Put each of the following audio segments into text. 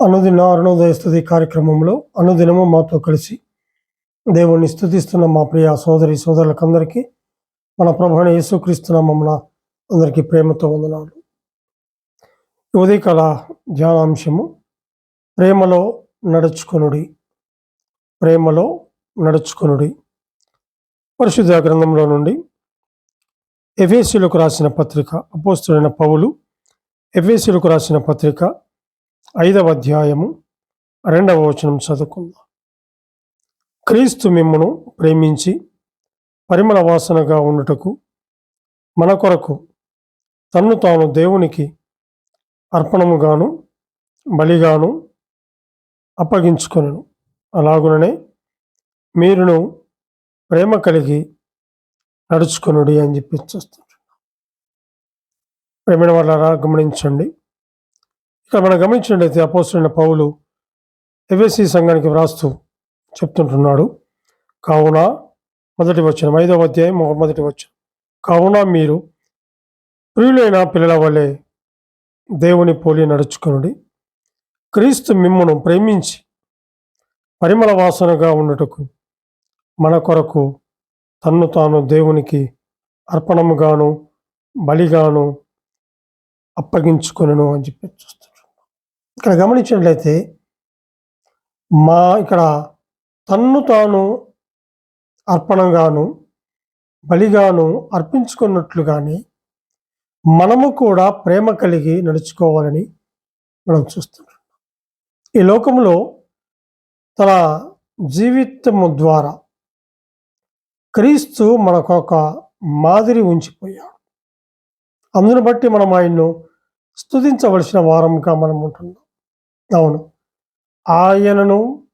అనుదిన అరుణోదయ స్థుతి కార్యక్రమంలో అనుదినము మాతో కలిసి దేవుణ్ణి స్థుతిస్తున్న మా ప్రియ సోదరి సోదరులకందరికీ మన ప్రభుణ యేసుక్రీస్తు నామమున అందరికీ ప్రేమతో వందనాలు. ఈ ఉదయకాల ధ్యానాంశము ప్రేమలో నడుచుకొనుడి ప్రేమలో నడుచుకొనుడి. పరిశుద్ధ గ్రంథంలో నుండి ఎఫ్ఎస్సీలకు రాసిన పత్రిక అపోస్తుడైన పౌలు ఎఫ్ఎస్సీలకు రాసిన పత్రిక ఐదవ అధ్యాయము రెండవ వచనం చదువుకుందాం. క్రీస్తు మిమ్మను ప్రేమించి పరిమళ వాసనగా ఉండుటకు మన కొరకు తన్ను తాను దేవునికి అర్పణముగాను బలిగాను అప్పగించుకొనెను. అలాగుననే మీరును ప్రేమ కలిగి నడుచుకొనుడి అని చెప్పి చూస్తున్నారు ప్రేమైన వాళ్ళ గమనించండి. ఇక్కడ మనం గమనించినట్లయితే అపోస్తున్న పౌలు ఎఫ్ఎస్సి సంఘానికి వ్రాస్తూ చెప్తుంటున్నాడు. కావున మొదటి వచ్చిన ఐదవ అధ్యాయం మొదటి వచ్చిన కావున మీరు ప్రియులైన పిల్లల వలె దేవుని పోలి నడుచుకునుడి. క్రీస్తు మిమ్మను ప్రేమించి పరిమళ వాసనగా ఉండటకు మన కొరకు తన్ను తాను దేవునికి అర్పణముగాను బలిగాను అప్పగించుకొనను అని చెప్పి ఇక్కడ గమనించినట్లయితే మా ఇక్కడ తన్ను తాను అర్పణగాను బలిగాను అర్పించుకున్నట్లుగానే మనము కూడా ప్రేమ కలిగి నడుచుకోవాలని మనం చూస్తున్నాం. ఈ లోకంలో తన జీవితము ద్వారా క్రీస్తు మనకు ఒక మాదిరి ఉంచిపోయాడు. అందును బట్టి మనం ఆయన్ను స్తుతించవలసిన వారంగా మనం ఉంటున్నాం. అవును. ఆయనను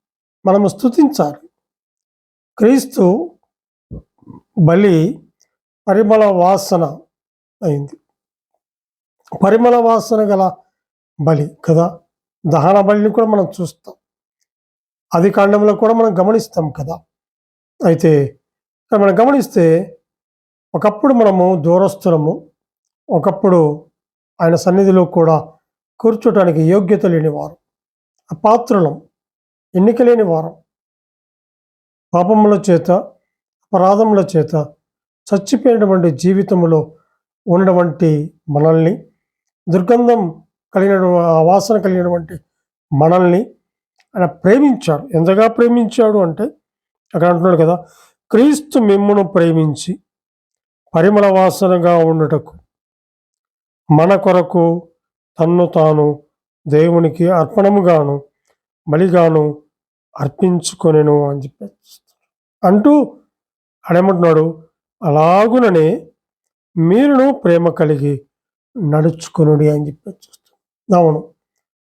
మనము స్తుతించాలి. క్రీస్తు బలి పరిమళ వాసన అయింది. పరిమళ వాసన గల బలి కదా? దహన బలిని కూడా మనం చూస్తాం. అది కాండంలో కూడా మనం గమనిస్తాం కదా? అయితే మనం గమనిస్తే ఒకప్పుడు మనము దూరస్తులము ఒకప్పుడు ఆయన సన్నిధిలో కూడా కూర్చోటానికి యోగ్యత లేనివారు. అపాత్రులం ఎన్నికలేని వారం. పాపముల చేత అపరాధముల చేత చచ్చిపోయినటువంటి జీవితంలో ఉన్నటువంటి మనల్ని దుర్గంధం కలిగిన వాసన కలిగినటువంటి మనల్ని ఆయన ప్రేమించాడు. ఎంతగా ప్రేమించాడు అంటే అక్కడ అంటున్నాడు కదా క్రీస్తు మిమ్మును ప్రేమించి పరిమళ వాసనగా ఉండటకు మన కొరకు తన్ను తాను దేవునికి అర్పణముగాను బలిగాను అర్పించుకొనెను అని చెప్పి అంటూ అడమంటున్నాడు అలాగుననే మీరును ప్రేమ కలిగి నడుచుకొనుడి అని చెప్పి అవును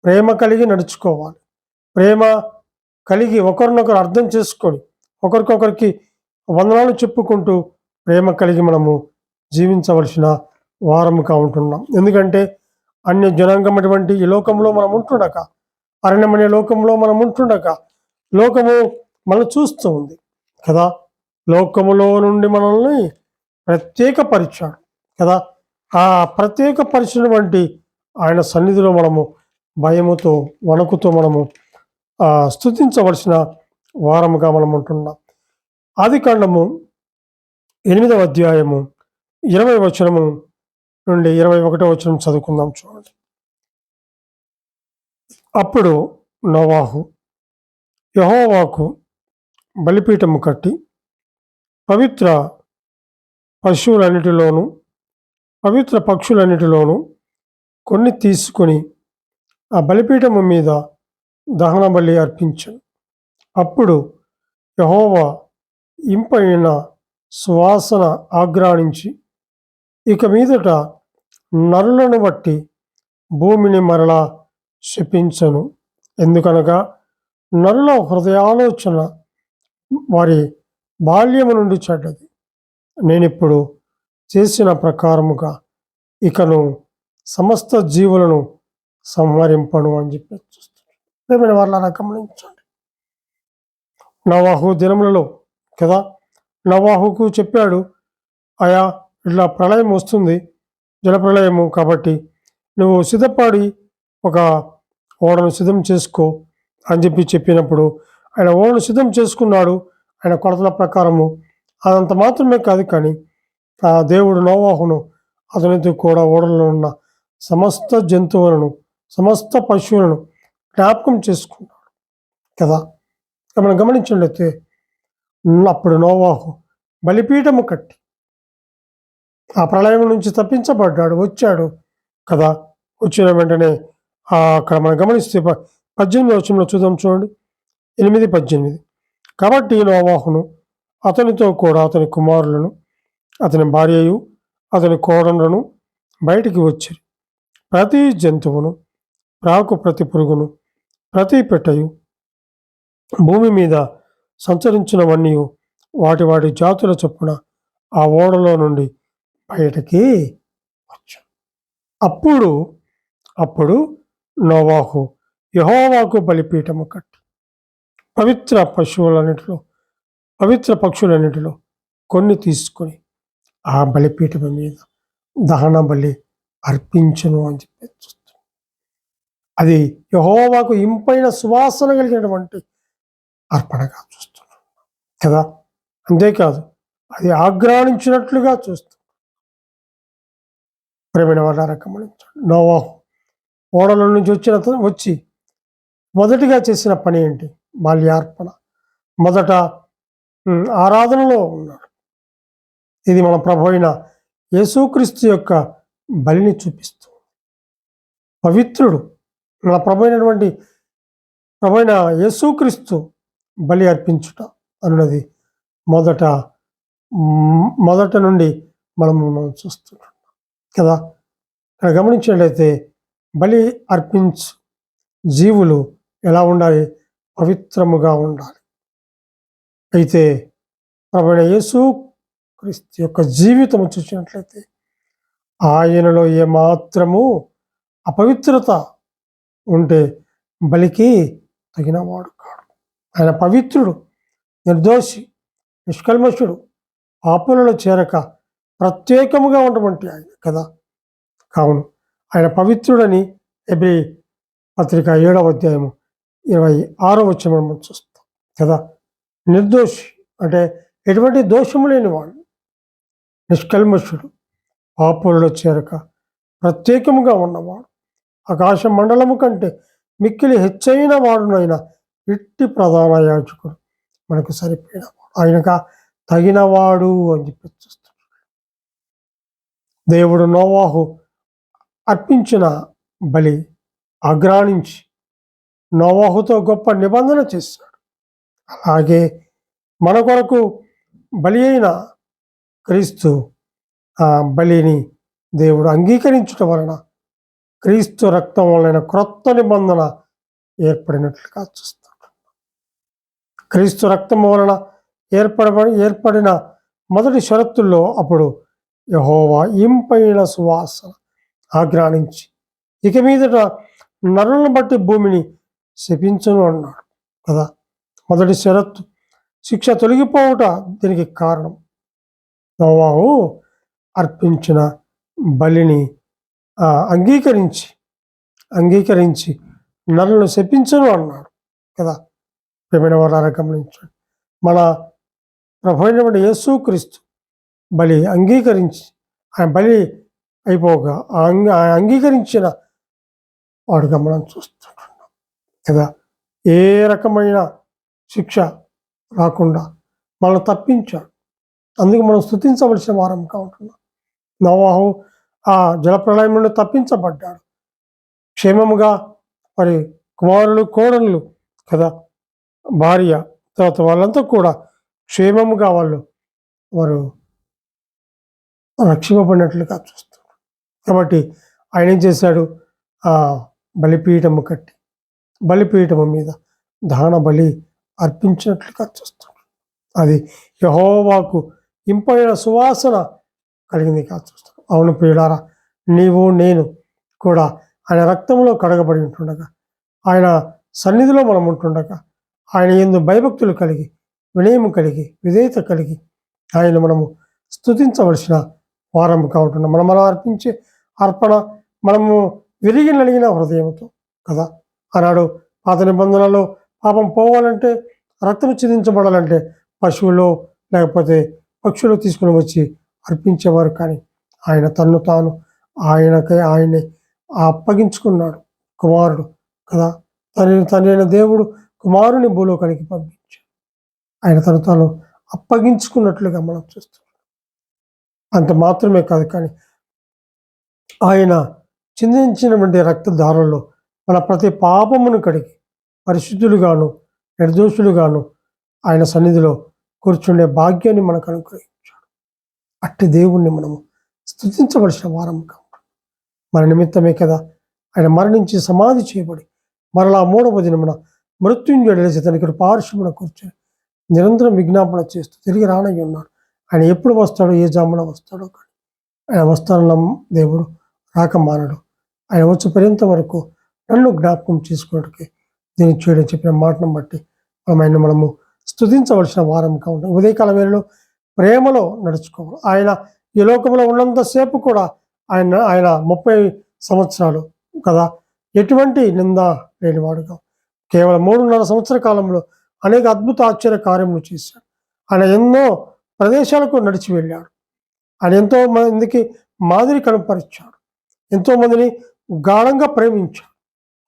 ప్రేమ కలిగి నడుచుకోవాలి. ప్రేమ కలిగి ఒకరినొకరు అర్థం చేసుకొని ఒకరికొకరికి వందనాలు చెప్పుకుంటూ ప్రేమ కలిగి మనము జీవించవలసిన వారముగా ఉంటున్నాం. ఎందుకంటే అన్య జనాంగమైనటువంటి ఈ లోకంలో మనం ఉంటుండక అరణ్యమనే లోకంలో మనం ఉంటుండక లోకము మనం చూస్తూ ఉంది కదా? లోకములో నుండి మనల్ని ప్రత్యేకపరిచాడు కదా? ఆ ప్రత్యేకపరిచినటువంటి ఆయన సన్నిధిలో మనము భయముతో వణుకుతో మనము స్థుతించవలసిన స్తుతించవలసిన వారముగా మనం ఉంటున్నాం. ఆది కాండము ఎనిమిదవ అధ్యాయము ఇరవై వచనము నుండి ఇరవై ఒకటో వచనం చదువుకుందాం చూడండి. అప్పుడు నోవాహు యహోవాకు బలిపీఠము కట్టి పవిత్ర పశువులన్నిటిలోనూ పవిత్ర పక్షులన్నిటిలోనూ కొన్ని తీసుకొని ఆ బలిపీఠము మీద దహన బలి అర్పించాను. అప్పుడు యహోవా ఇంపైన సువాసన ఆగ్రాణించి ఇక మీదట నరులను బట్టి భూమిని మరలా శపించను. ఎందుకనగా నరుల హృదయాలోచన వారి బాల్యము నుండి చెడ్డది. నేనిప్పుడు చేసిన ప్రకారముగా ఇకను సమస్త జీవులను సంహరింపను అని చెప్పి చూస్తున్నాను. ప్రేమైన వాళ్ళ గమనించండి. నవాహు దినములలో కదా నవాహుకు చెప్పాడు ఆయా ఇట్లా ప్రళయం వస్తుంది జలప్రళయము కాబట్టి నువ్వు సిద్ధపడి ఒక ఓడను సిద్ధం చేసుకో అని చెప్పి చెప్పినప్పుడు ఆయన ఓడను సిద్ధం చేసుకున్నాడు ఆయన కొలతల ప్రకారము. అదంత మాత్రమే కాదు కానీ ఆ దేవుడు నోవాహును అతనితో కూడా ఓడలో ఉన్న సమస్త జంతువులను సమస్త పశువులను జ్ఞాపకం చేసుకున్నాడు. కదా? ఇక మనం గమనించినట్లయితే అప్పుడు నోవాహు బలిపీఠము కట్టి ఆ ప్రళయం నుంచి తప్పించబడ్డాడు వచ్చాడు కదా? వచ్చిన వెంటనే ఆ అక్కడ మనం గమనిస్తే ప- పద్దెనిమిది వచ్చంలో చూద్దాం చూడండి. ఎనిమిది పద్దెనిమిది. కాబట్టి నోవాహును అతనితో కూడా అతని కుమారులను అతని భార్యయు అతని కోడలను బయటికి వచ్చారు ప్రతి జంతువును ప్రాకు ప్రతి పురుగును ప్రతి పెట్టయు భూమి మీద సంచరించినవన్నీ వాటి వాటి జాతుల చొప్పున ఆ ఓడలో నుండి బయటకి వచ్చు. అప్పుడు అప్పుడు నోవాహు యహోవాకు బలిపీఠము కట్టి పవిత్ర పశువులన్నిటిలో పవిత్ర పక్షులన్నిటిలో కొన్ని తీసుకొని ఆ బలిపీఠం మీద దహన బలి అర్పించను అని చెప్పి చూస్తున్నాం. అది యహోవాకు ఇంపైన సువాసన కలిగినటువంటి అర్పణగా చూస్తున్నాం. కదా? అంతేకాదు అది ఆగ్రహించినట్లుగా చూస్తున్నాం. ప్రేమైన వాళ్ళారా గమనించండి నోవాహు ఓడల నుంచి వచ్చిన వచ్చి మొదటిగా చేసిన పని ఏంటి? బాల్యార్పణ మొదట ఆరాధనలో ఉన్నాడు. ఇది మన ప్రభు అయిన యేసుక్రీస్తు యొక్క బలిని చూపిస్తుంది పవిత్రుడు మన ప్రభు అయినటువంటి ప్రభు అయిన యేసుక్రీస్తు బలి అర్పించుట అన్నది మొదట మొదట నుండి మనము మనం చూస్తున్నాం. కదా? ఇక్కడ గమనించినట్లయితే బలి అర్పించు జీవులు ఎలా ఉండాలి? పవిత్రముగా ఉండాలి. అయితే ప్రభుణ యేసు క్రీస్తు యొక్క జీవితం చూసినట్లయితే ఆయనలో ఏమాత్రము అపవిత్రత ఉంటే బలికి తగినవాడు కాడు. ఆయన పవిత్రుడు నిర్దోషి నిష్కల్మషుడు ఆపులలో చేరక ప్రత్యేకముగా ఉండమంటే ఆయన కదా? కావును ఆయన పవిత్రుడని ఎబ్రి పత్రిక ఏడవ అధ్యాయము ఇరవై ఆరో వచ్చి మనం చూస్తాం కదా? నిర్దోషి అంటే ఎటువంటి దోషము లేనివాడు నిష్కల్మషుడు పాపులలో చేరక ప్రత్యేకముగా ఉన్నవాడు ఆకాశ మండలము కంటే మిక్కిలి హెచ్చైన వాడునైన ఇట్టి ప్రధాన యాజకుడు మనకు సరిపోయినవాడు. ఆయనక తగినవాడు అని చెప్పి దేవుడు నోవాహు అర్పించిన బలి అగ్రాణించి నోవాహుతో గొప్ప నిబంధన చేశాడు. అలాగే మన కొరకు బలి అయిన క్రీస్తు ఆ బలిని దేవుడు అంగీకరించడం వలన క్రీస్తు రక్తం వలన క్రొత్త నిబంధన ఏర్పడినట్లుగా చూస్తాడు. క్రీస్తు రక్తం వలన ఏర్పడబడి ఏర్పడిన మొదటి షరతుల్లో అప్పుడు యహోవా ఇంపైన సువాసన ఆగ్రానించి ఇక మీదట నరులను బట్టి భూమిని శపించను అన్నాడు. కదా? మొదటి షరత్తు శిక్ష తొలగిపోవుట దీనికి కారణం. నోవాహు అర్పించిన బలిని అంగీకరించి అంగీకరించి నరులను శపించను అన్నాడు. కదా? ప్రేమైన వారు గమనించండి మన ప్రభు అయినటువంటి యేసుక్రీస్తు బలి అంగీకరించి ఆయన బలి అయిపోగా ఆ అంగ- అంగీకరించిన వాడుగా మనం చూస్తుంటున్నాం కదా? ఏ రకమైన శిక్ష రాకుండా మనం తప్పించాడు. అందుకు మనం స్థుతించవలసిన వారంగా ఉంటున్నాం. నవాహు ఆ జలప్రళయం నుండి తప్పించబడ్డాడు. క్షేమముగా మరి కుమారులు కోడళ్ళు కదా? భార్య తర్వాత వాళ్ళంతా కూడా క్షేమముగా వాళ్ళు వారు రక్షింపబడినట్లుగా చూస్తాడు కాబట్టి ఆయన ఏం చేశాడు? ఆ బలిపీఠము కట్టి బలిపీఠము మీద దాన బలి అర్పించినట్లుగా చూస్తాడు అది యహోవాకు ఇంపైన సువాసన కలిగింది కాదు చూస్తాడు అవును ప్రియులారా నీవు నేను కూడా ఆయన రక్తంలో కడగబడి ఉంటుండగా ఆయన సన్నిధిలో మనం ఉంటుండగా ఆయన ఎందు భయభక్తులు కలిగి వినయము కలిగి విధేయత కలిగి ఆయన మనము స్తుతించవలసిన వారం ఉంటున్నాం మనం మనం అర్పించే అర్పణ మనము విరిగి నలిగిన హృదయంతో కదా. ఆనాడు పాత నిబంధనలో పాపం పోవాలంటే రక్తం చిందించబడాలంటే పశువులు లేకపోతే పక్షులు తీసుకుని వచ్చి అర్పించేవారు కానీ ఆయన తన్ను తాను ఆయనకై ఆయనే అప్పగించుకున్నాడు కుమారుడు కదా. తనని తనైన దేవుడు కుమారుని భూలోకానికి పంపించాడు. ఆయన తను తాను అప్పగించుకున్నట్లుగా మనం చూస్తున్నాం. అంత మాత్రమే కాదు కానీ ఆయన చిందించినటువంటి రక్తధారల్లో మన ప్రతి పాపమును కడిగి పరిశుద్ధులుగాను నిర్దోషులుగాను ఆయన సన్నిధిలో కూర్చుండే భాగ్యాన్ని మనకు అనుగ్రహించాడు. అట్టి దేవుణ్ణి మనము స్థుతించవలసిన వారం కాదు మన నిమిత్తమే కదా ఆయన మరణించి సమాధి చేయబడి మరలా మూడవ దినమున మృత్యుంజయుడు లేచి తనకి పార్శ్వమున కూర్చొని నిరంతరం విజ్ఞాపన చేస్తూ తిరిగి రానయ్యి ఉన్నాడు ఆయన ఎప్పుడు వస్తాడో ఏ జామున వస్తాడో ఆయన వస్తానన్న దేవుడు రాక మానడు. ఆయన వచ్చి పర్యంత వరకు నన్ను జ్ఞాపకం చేసుకోవడానికి దీన్ని చేయడం చెప్పిన మాటను బట్టి మనం ఆయన మనము స్తుతించవలసిన వారం కావుంటాం ఉదయకాల వేళలో ప్రేమలో నడుచుకోవాలి. ఆయన ఈ లోకంలో ఉన్నంతసేపు కూడా ఆయన ఆయన ముప్పై సంవత్సరాలు కదా. ఎటువంటి నింద లేనివాడుగా కేవలం మూడున్నర సంవత్సర కాలంలో అనేక అద్భుత ఆశ్చర్య కార్యములు చేశాడు. ఆయన ఎన్నో ప్రదేశాలకు నడిచి వెళ్ళాడు ఆయన ఎంతో మందికి మాదిరి కనపరిచాడు. ఎంతోమందిని గాఢంగా ప్రేమించాడు.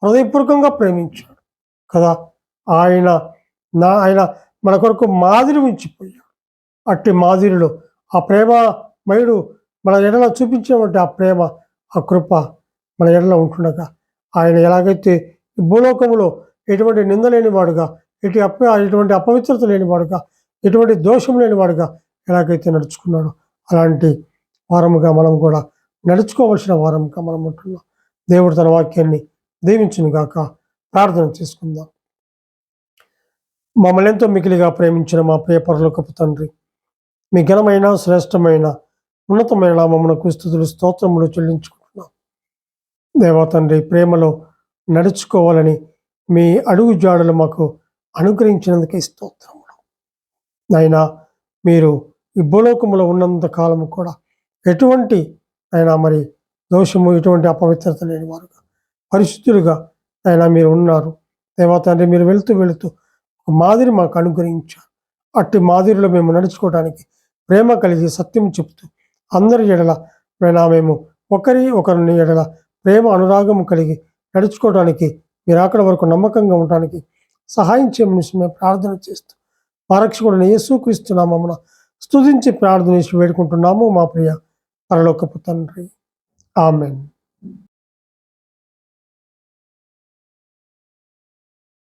హృదయపూర్వకంగా ప్రేమించాడు. కదా ఆయన నా ఆయన మన కొరకు మాదిరి ఉంచిపోయాడు. అట్టి మాదిరిలో ఆ ప్రేమమయుడు మన ఎడల చూపించినటువంటి ఆ ప్రేమ ఆ కృప మన ఎడల ఉంటుండగా ఆయన ఎలాగైతే భూలోకంలో భూలోకములో ఎటువంటి నిందలేనివాడుగా ఎటు అప ఎటువంటి అపవిత్రత లేనివాడుగా ఎటువంటి దోషం లేని వాడుగా ఎలాగైతే నడుచుకున్నాడో అలాంటి వారముగా మనం కూడా నడుచుకోవలసిన వారముగా మనం ఉంటున్నాం. దేవుడు తన వాక్యాన్ని దీవించును గాక ప్రార్థన చేసుకుందాం. మమ్మల్ని ఎంతో మిగిలిగా ప్రేమించిన మా ప్రియ పరలోకపు తండ్రి మీ ఘనమైన శ్రేష్టమైన ఉన్నతమైన నామమునకు స్థుతులు స్తోత్రములు చెల్లించుకుంటున్నాం. దేవా తండ్రి ప్రేమలో నడుచుకోవాలని మీ అడుగు జాడలు మాకు అనుగ్రహించినందుకే స్తోత్రం. నాయనా మీరు ఈ భూలోకములో ఉన్నంత కాలము కూడా ఎటువంటి అయినా మరి దోషము ఎటువంటి అపవిత్రత లేని వారుగా పరిశుద్ధులుగా అయినా మీరు ఉన్నారు. దేవా తండ్రి మీరు వెళుతూ వెళుతూ ఒక మాదిరి మాకు అనుగ్రహించారు. అట్టి మాదిరిలో మేము నడుచుకోవడానికి ప్రేమ కలిగి సత్యం చెప్తూ అందరి ఎడల అయినా మేము ఒకరి ఒకరిని ఎడల ప్రేమ అనురాగము కలిగి నడుచుకోవడానికి మీరు అక్కడ వరకు నమ్మకంగా ఉండడానికి సహాయం చేయమని మేము ప్రార్థన చేస్తాం పారక్షకుడిని యేసుక్రీస్తున్నామన్న స్తుతించి ప్రార్థన చేసి వేడుకుంటున్నాము మా ప్రియ పరలోకపు తండ్రి. ఆమెన్.